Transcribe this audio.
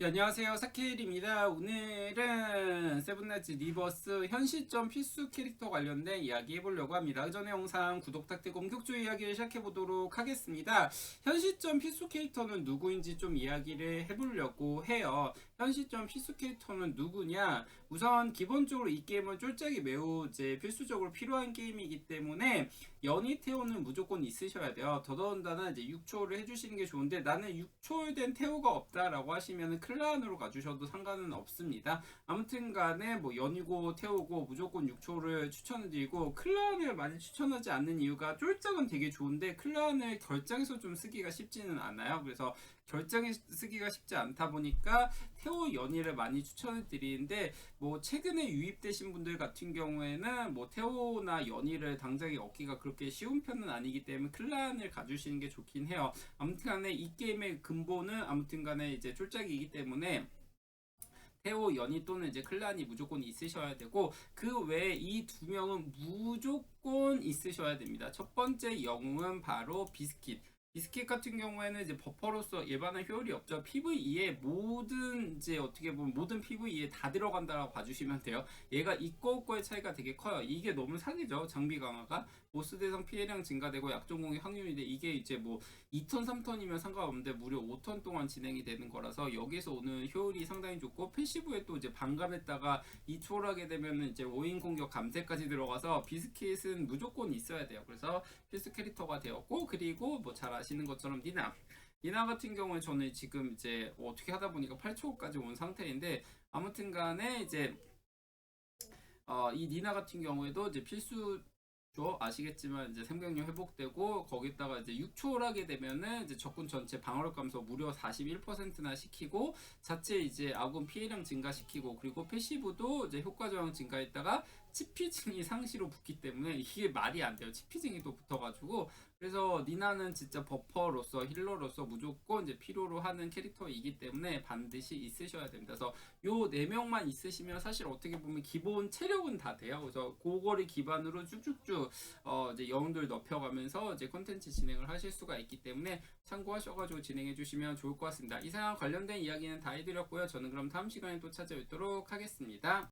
네, 안녕하세요. 사케일입니다. 오늘은 세븐나이츠 리버스 현 시점 필수 캐릭터 관련된 이야기 해보려고 합니다. 그 전에 영상 구독 부탁드리고 본격적으로 이야기를 시작해보도록 하겠습니다. 현 시점 필수 캐릭터는 누구인지 좀 이야기를 해보려고 해요. 현 시점 필수 캐릭터는 누구냐? 우선 기본적으로 이 게임은 쫄짝이 매우 이제 필수적으로 필요한 게임이기 때문에 연이 태오는 무조건 있으셔야 돼요. 더더군다나 이제 6초를 해주시는 게 좋은데 나는 6초를 된 태오가 없다라고 하시면 클라운으로 가주셔도 상관은 없습니다. 아무튼 간에 뭐 연이고 태우고 무조건 6초를 추천드리고 클라운을 많이 추천하지 않는 이유가 쫄짝은 되게 좋은데 클라운을 결장에서 좀 쓰기가 쉽지는 않아요. 그래서 결장에 쓰기가 쉽지 않다 보니까 태오 연이를 많이 추천을 드리는데 뭐 최근에 유입되신 분들 같은 경우에는 뭐 태오나 연이를 당장에 얻기가 그렇게 쉬운 편은 아니기 때문에 클란을 가주시는 게 좋긴 해요. 아무튼간에 이 게임의 근본은 아무튼간에 이제 쫄짝이기 때문에 태오 연이 또는 이제 클란이 무조건 있으셔야 되고 그 외에 이 두 명은 무조건 있으셔야 됩니다. 첫 번째 영웅은 바로 비스킷. 비스킷 같은 경우에는 이제 버퍼로서 예반한 효율이 없죠. PVE에 모든 이제 어떻게 보면 모든 PVE에 다 들어간다라고 봐주시면 돼요. 얘가 있고 없고의 차이가 되게 커요. 이게 너무 사기죠. 장비 강화가 보스 대상 피해량 증가되고 약점 공격 확률인데 이게 이제 뭐 2턴 3턴이면 상관없는데 무려 5턴 동안 진행이 되는 거라서 여기서 오는 효율이 상당히 좋고 패시브에 또 이제 반감했다가 2초를 하게 되면 이제 5인 공격 감세까지 들어가서 비스킷은 무조건 있어야 돼요. 그래서 필수 캐릭터가 되었고 그리고 뭐 잘 아시는 것처럼 니나 니나 같은 경우에 저는 지금 이제 어떻게 하다 보니까 8초까지 온 상태인데 아무튼 간에 이제 어, 이 니나 같은 경우에도 이제 필수 죠 아시겠지만 이제 생명력 회복되고 거기다가 이제 6초를 하게 되면은 이제 적군 전체 방어력 감소 무려 41%나 시키고 자체 이제 아군 피해량 증가시키고 그리고 패시브도 이제 효과 저항 증가했다가 치피증이 상시로 붙기 때문에 이게 말이 안 돼요. 치피증이 또 붙어가지고 그래서 니나는 진짜 버퍼로서 힐러로서 무조건 이제 필요로 하는 캐릭터이기 때문에 반드시 있으셔야 됩니다. 그래서 요 네 명만 있으시면 사실 어떻게 보면 기본 체력은 다 돼요. 그래서 그거를 기반으로 쭉쭉쭉 어 이제 영웅들 넓혀가면서 이제 콘텐츠 진행을 하실 수가 있기 때문에 참고하셔가지고 진행해 주시면 좋을 것 같습니다. 이상 관련된 이야기는 다 해드렸고요. 저는 그럼 다음 시간에 또 찾아뵙도록 하겠습니다.